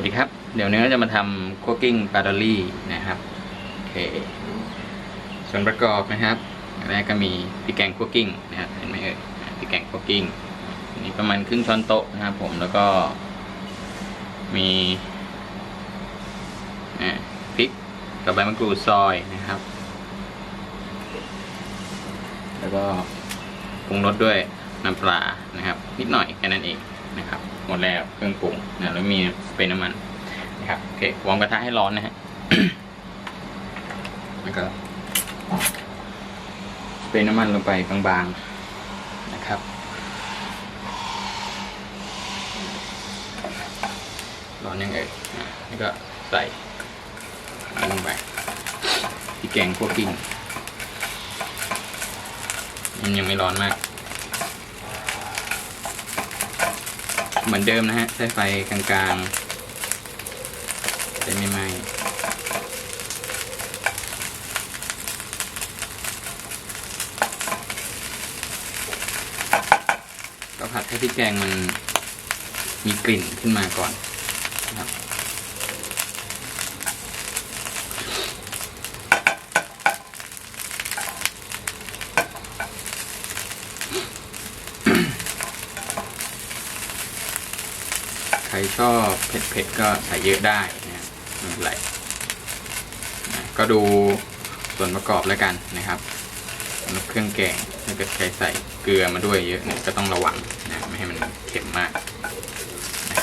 วัสดีครับ เดี๋ยวนี้เราจะมาทำคุกกิ้งปาดอลี่นะครับโอเคส่วนประกอบนะครับแรกก็มีพริกแกงคุกกิ้งนะครับเห็นไหมเอ่ยพริกแกงคุกกิ้งนนี้ประมาณครึ่งช้อนโต๊ะนะครับผมแล้วก็ มีอ่พริกกับใบมะกรูดซอยนะครับ แล้วก็ปรุงรสด้วยน้ำปลานะครับ นิดหน่อยแค่นั้นเอง นะครับหมดแล้วเครื่องปรุงนะแล้วมีเป็นน้ำมันนะครับโอเควอร์มกระทะให้ร้อนนะฮะแล้วก็เป็นน้ำมันลงไปบางๆนะครับร้อนยังไงอะแล้วก็ใส่ลงไปพริกแกงคั่วกลิ้งมันยังไม่ร้อนมาก เหมือนเดิมนะฮะ ใช้ไฟกลางๆจะไม่ไหม้ก็ผัดให้พริกแกงมันมีกลิ่นขึ้นมาก่อนนะครับ ใคร ชอบเผ็ดๆก็ใส่เยอะได้นะไม่เป็นไรนะก็ดูส่วนประกอบแล้วกันนะครับสำหรับเครื่องแกงถ้าเกิดใครใส่เกลือมาด้วยเยอะเนี่ยก็ต้องระวังนะไม่ให้มันเค็มมากนะ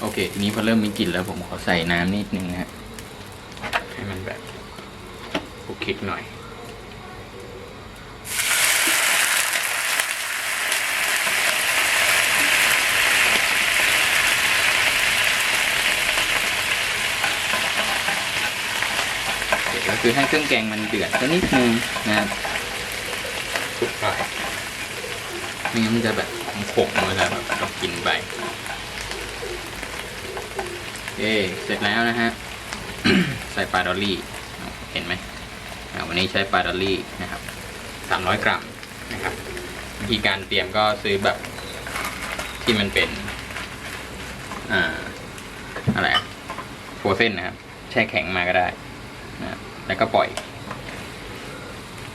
โอเคทีนี้พอเริ่มมีกลิ่นแล้วผมขอใส่น้ำนิดนึงนะฮะให้มันแบบคุกคิกหน่อย ก็ คือให้เครื่องแกงมันเดือดสักนิดนึงนะครับคลุกไปไม่งั้นมันจะแบบขมเวลาแบบเรากินไปโอเคเสร็จแล้วนะฮะ ใส่ปลาดอลลี่ เห็นไหมอ่าวันนี้ใช้ปลาดอลลี่นะครับสามร้อยกรัมนะครับวิธีการเตรียมก็ซื้อแบบที่มันเป็นอ่าอะไรโฟรเซนนะครับ แช่แข็งมาก็ได้นะครับ แล้วก็ปล่อย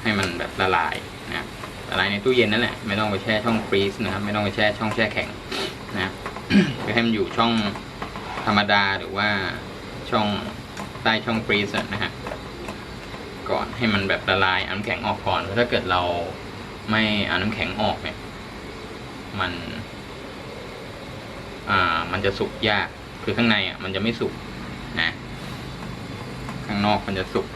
ให้มันแบบละลายนะครับละลายในตู้เย็นนั่นแหละไม่ต้องไปแช่ช่องฟรีซนะครับ ไม่ต้องไปแช่ช่องแช่แข็งนะคือให้มันอยู่ช่องธรรมดาหรือว่าช่องใต้ช่องฟรีซนะฮะก่อนให้มันแบบละลายเอาน้ำแข็งออกก่อนเพราะถ้าเกิดเราไม่เอาน้ำแข็งออกเนี่ย มัน อ่า มันจะสุกยากคือข้างในอะ มันจะไม่สุกนะ ข้างนอกมันจะสุก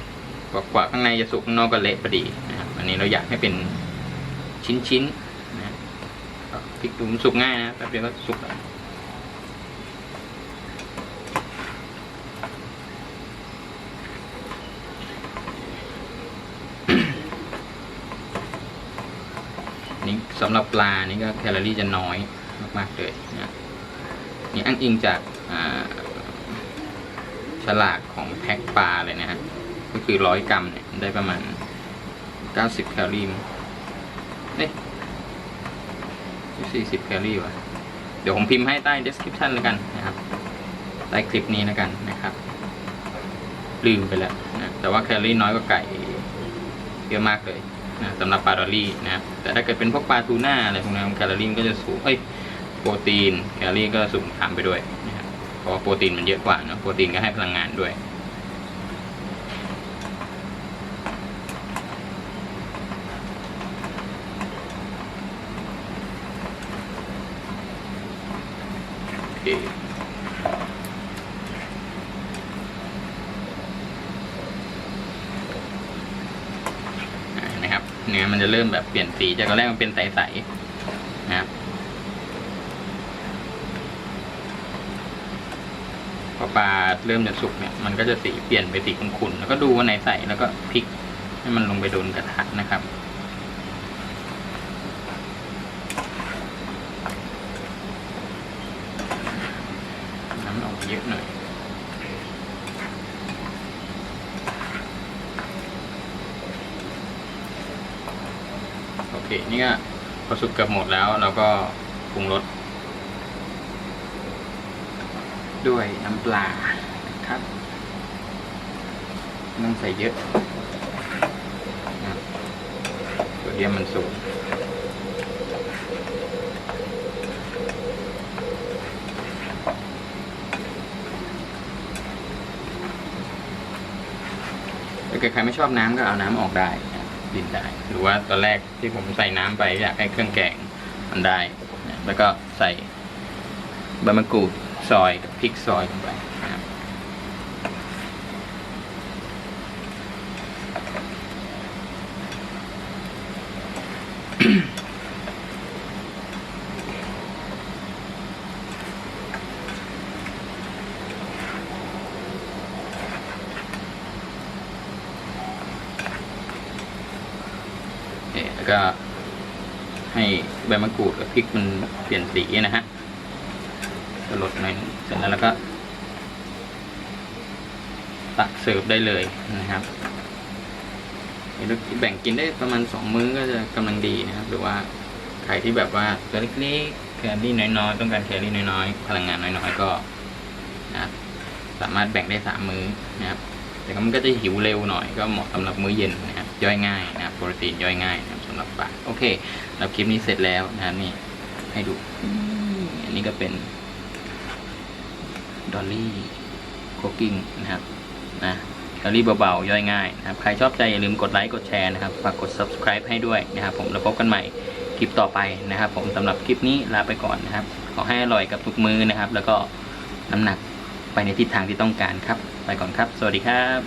กว่ากว่าข้างในจะสุกข้างนอกก็เละพอดีนะครับอันนี้เราอยากให้เป็นชิ้นๆนะพลิกดูมสุกง่ายนะแป๊บเดียวก็สุกแล้วนี่สำหรับปลานี่ก็แคลอรี่จะน้อยมากๆเลยนะนี่อ้างอิงจากอ่า ฉลากของแพ็คปลาเลยนะฮะ ก็คือร้อยกรัมเนี่ยได้ประมาณเก้าสิบแคลอรี่เอ๊ะสี่สิบแคลอรี่วะเดี๋ยวผมพิมพ์ให้ใต้ description แล้วกันนะครับ ใต้คลิปนี้แล้วกันนะครับลืมไปแล้วนะแต่ว่าแคลอรี่น้อยกว่าไก่เยอะมากเลยนะสำหรับปลาดอลลี่นะแต่ถ้าเกิดเป็นพวกปลาทูน่าอะไรพวกนั้นแคลอรี่ก็จะสูงเอ้ยโปรตีนแคลอรี่ก็สูงตามไปด้วย เพราะโปรตีนมันเยอะกว่าเนะโปรตีนก็ให้พลังงานด้วยเห็นไหมครับ เนื้อมันจะเริ่มแบบเปลี่ยนสีจากตอนแรกมันเป็นใสๆนะครับ อปลาเริ่มจะสุกเนี่ยมันก็จะสีเปลี่ยนไปสีขุ่นๆแล้วก็ดูว่าไหนใส่แล้วก็พลิกให้มันลงไปโดนกระทะนะครับน้ำออกเยอะหน่อยโอเคนี่ก็พอสุกเกือบหมดแล้วเราก็ปรุงรส ด้วยน้ำปลาครับต้องใส่เยอะนะครับโซเดียมมันสูงถ้าเกิดใครไม่ชอบน้ำก็เอาน้ำออกได้ดินได้ หรือว่าตอนแรกที่ผมใส่น้ำไปอยากให้เครื่องแกงมันได้ แล้วก็ใส่ใบมะกรูด ซอยกับพริกซอยลงไปนะครับแล้วก็ให้ใบมะกรูดกับพริกมันเปลี่ยนสีนะฮะ สลดหน่อยเสร็จแล้วเราก็ตักเสิร์ฟได้เลยนะครับแบ่งกินได้ประมาณสองมื้อก็จะกำลังดีนะครับ หรือว่าใครที่แบบว่าตัวเล็กๆแคลอรี่น้อยๆ ต้องการแคลอรี่น้อยๆ พลังงานน้อยๆ ก็นะสามารถแบ่งได้สามมื้อนะครับ แต่ก็มันก็จะหิวเร็วหน่อย ก็เหมาะสำหรับมื้อเย็นนะครับ ย่อยง่ายนะครับโปรตีนย่อยง่ายนะครับสำหรับปากโอเคเราคลิปนี้เสร็จแล้วนะนี่ให้ดู อันนี้ก็เป็น ดอลลี่คุกกิ้งนะครับนะแคลอรี่เบาๆ ย่อยง่ายนะครับ ใครชอบใจอย่าลืมกดไลค์กดแชร์นะครับ ฝากกด subscribe ให้ด้วยนะครับผมแล้วพบกันใหม่คลิปต่อไปนะครับ ผมสำหรับคลิปนี้ลาไปก่อนนะครับ ขอให้อร่อยกับทุกมือนะครับ แล้วก็น้ำหนักไปในทิศทางที่ต้องการครับ ไปก่อนครับ สวัสดีครับ